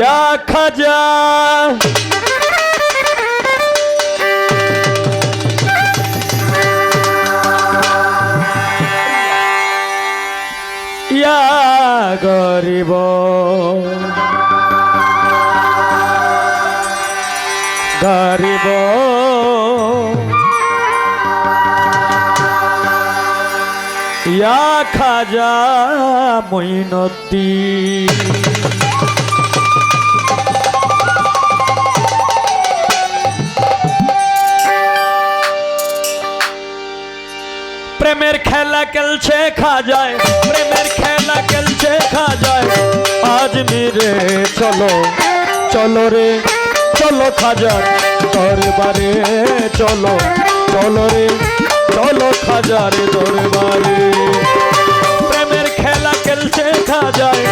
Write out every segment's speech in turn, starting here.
ইয়া খাজা। ইয়া গরিব। গরিব। ইয়া খাজা মইনুদ্দিন খেলা খেলছে খাজায় প্রেমের খেলা খেলছে খাজায় আজ মিরে চলো চলো রে, চলো খাজার দরবারে চলো চলো রে, চলো খাজার দরবারে। প্রেমের খেলা খেলছে খাজায়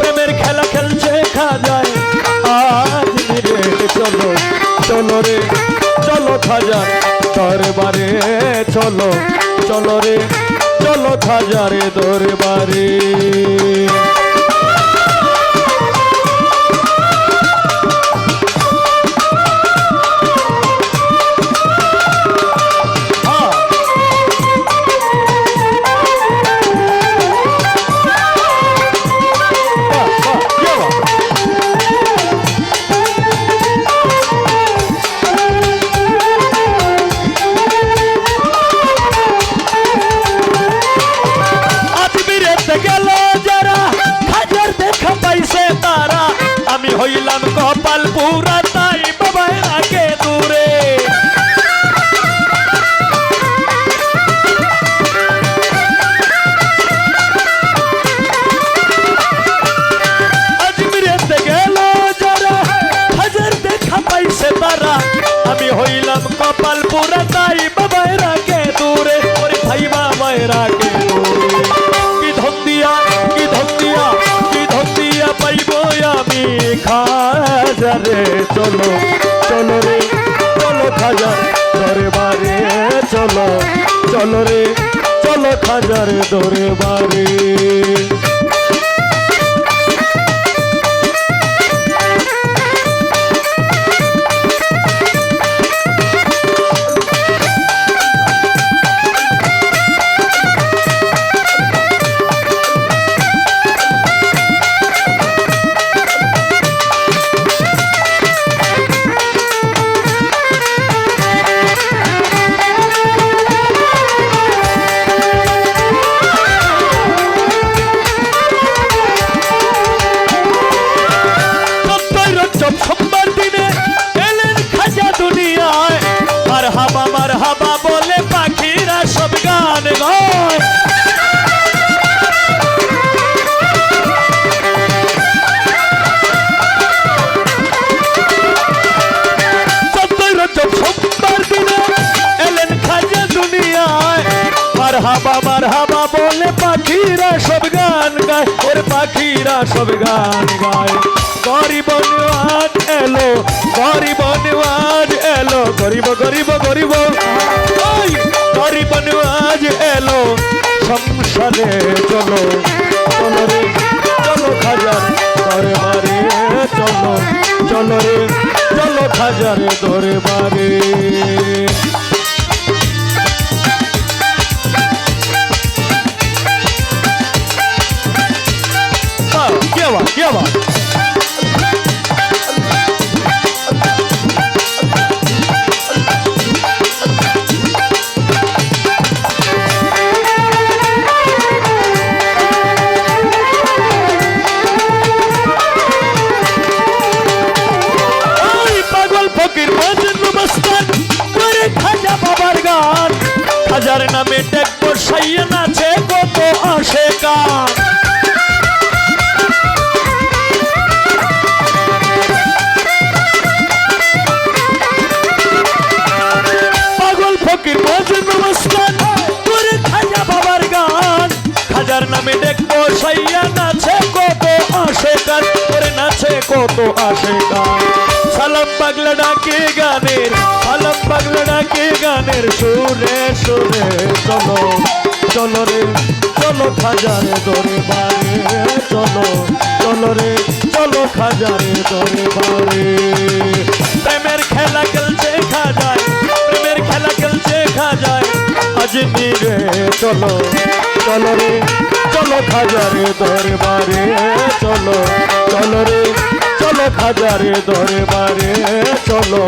প্রেমের খেলা খেলছে খাজায় আজ মিরে চলো চলো রে, চলো খাজার দরবারে চলো চলো রে। চলো খাজারে দরবারে। দূরে কি ধন দিয়া কি ধন দিয়া কি ধন দিয়া পাইব আমি খাজারে চলো চলো রে চলো খাজার বারে চলো চলো রে চলো খাজার ধরে চোদ্দই হাবা মার হাবা বলে পাখিরা সব গান গায়। ওর পাখিরা সব গান গায়। গরিব নিওয়াজ এলো গরিব নিওয়াজ এলো। গরিব গরিব গরিব। ওই গরিব নিওয়াজ এলো। সংসারে চলো চলো রে চলো খাজার ধরে দরবারে চলো। চলো রে চলো খাজার দরবারে। Ah, বাবার গান। খাজার নামে টেক বসাইয়া নাচে কত আসে গান কত আসে গান সালাম পাগলা ডাকে গানের, সালাম পাগলা ডাকে গানের সুরে সুরে, চলো চলো রে, চলো খাজারে দরবারে চলো চলো রে, চলো খাজারে দরবারে প্রেমের খেলা খেলছে খাজায়, প্রেমের খেলা খেলছে খাজায় আজমিরে চলো চলো চলো খাজারে দরবারে চলো চলো রে চলো খাজারে দরবারে চলো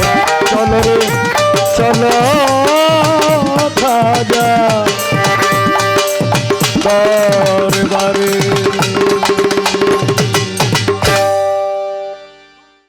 চলো রে চলো খাজা